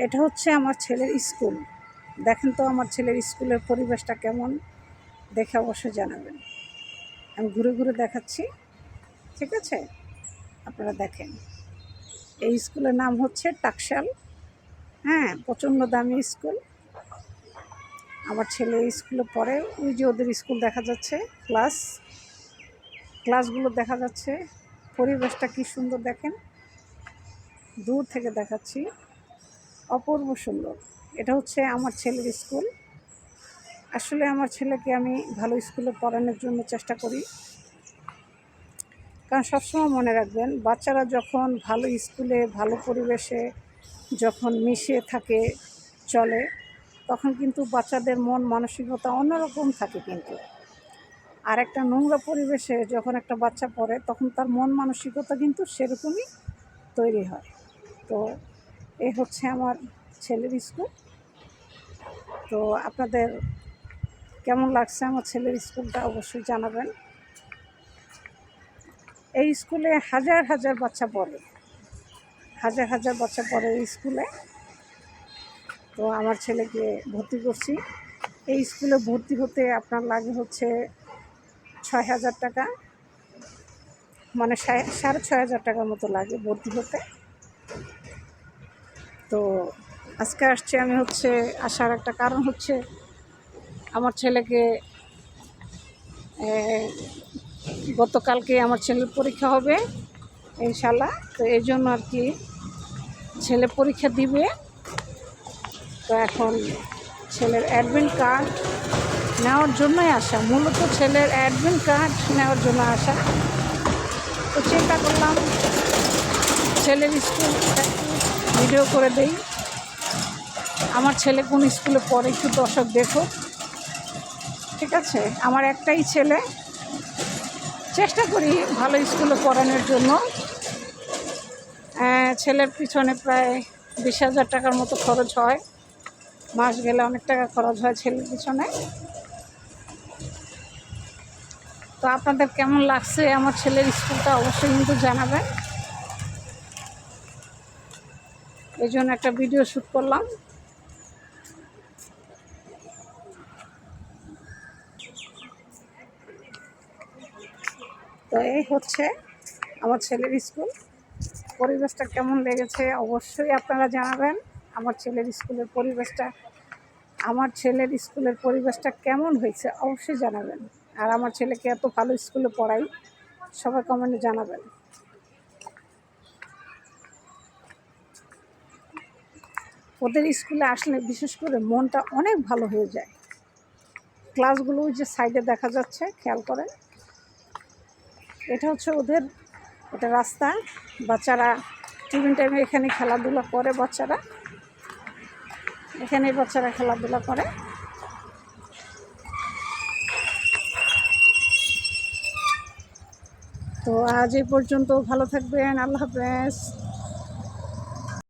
এটা হচ্ছে আমার ছেলের স্কুল। দেখেন তো আমার ছেলের স্কুলের পরিবেশটা কেমন। দেখে অবশ্যই জানাবেন। আমি ঘুরে ঘুরে দেখাচ্ছি। ঠিক আছে? আপনারা দেখেন। এই স্কুলের নাম হচ্ছে টাকশাল। হ্যাঁ প্রচণ্ড দামি স্কুল। আমার ছেলে স্কুলে পড়ে। ওই যে ওদের স্কুল দেখা যাচ্ছে, ক্লাস। ক্লাসগুলো দেখা যাচ্ছে। পরিবেশটা কি সুন্দর দেখেন। দূর থেকে দেখাচ্ছি। অপূর্ব সুন্দর। এটা হচ্ছে আমার ছেলের স্কুল। আসলে আমার ছেলেকে আমি ভালো স্কুলে পড়ানোর জন্য চেষ্টা করি। কারণ সবসময় মনে রাখবেন, বাচ্চারা যখন ভালো স্কুলে, ভালো পরিবেশে যখন মিশে থাকে, চলে, তখন কিন্তু বাচ্চাদের মন মানসিকতা অন্যরকম থাকে কিন্তু। আর একটা নোংরা পরিবেশে যখন একটা বাচ্চা পড়ে, তখন তার মন মানসিকতা কিন্তু সেরকমই তৈরি হয়। তো এ হচ্ছে আমার ছেলের স্কুল। তো আপনাদের কেমন লাগছে আমার ছেলের স্কুলটা অবশ্যই জানাবেন। এই স্কুলে হাজার হাজার বাচ্চা পড়ে। হাজার হাজার বাচ্চা পড়ে এই স্কুলে। তো আমার ছেলেকে ভর্তি করছি। এই স্কুলে ভর্তি হতে আপনার লাগে হচ্ছে ছয় হাজার টাকা। মানে সাড়ে ছয় হাজার টাকার মতো লাগে ভর্তি হতে। তো আজকে আসছি আমি হচ্ছে, আসার একটা কারণ হচ্ছে আমার ছেলেকে গতকালকে আমার ছেলের পরীক্ষা হবে ইনশাল্লাহ তো এই জন্য আর কি ছেলে পরীক্ষা দিবে। তো এখন ছেলের অ্যাডমিট কার্ড নেওয়ার জন্যই আসা, মূলত ছেলের অ্যাডমিট কার্ড নেওয়ার জন্য আসা। তো চিন্তা করলাম, ছেলের স্কুল ভিডিও করে দেই। আমার ছেলে কোন স্কুলে পড়ে একটু দর্শক দেখো। ঠিক আছে? আমার একটাই ছেলে। চেষ্টা করি ভালো স্কুলে পড়ানোর জন্য। ছেলের পিছনে প্রায় বিশ হাজার টাকার মতো খরচ হয়। মাস গেলে অনেক টাকা খরচ হয় ছেলের পিছনে। তো আপনাদের কেমন লাগছে? আমার ছেলের স্কুলটা অবশ্যই কিন্তু জানাবেন। এই জন্য একটা ভিডিও শ্যুট করলাম। তো এই হচ্ছে আমার ছেলের স্কুল পরিবেশটা কেমন লেগেছে অবশ্যই আপনারা জানাবেন। আমার ছেলের স্কুলের পরিবেশটা, আমার ছেলের স্কুলের পরিবেশটা কেমন হয়েছে অবশ্যই জানাবেন। আর আমার ছেলেকে এত ভালো স্কুলে পড়াই, সবাই কমেন্টে জানাবেন। ওদের স্কুলে আসলে বিশেষ করে মনটা অনেক ভালো হয়ে যায়। ক্লাসগুলো যে সাইডে দেখা যাচ্ছে, খেয়াল করেন। এটা হচ্ছে ওদের এটা রাস্তা। বাচ্চারা টিফিন টাইমে এখানে খেলাধুলা করে বাচ্চারা। এখানে বাচ্চারা খেলাধুলা করে। তো আজ এই পর্যন্ত ভালো থাকবেন, আল্লাহ হাফেজ।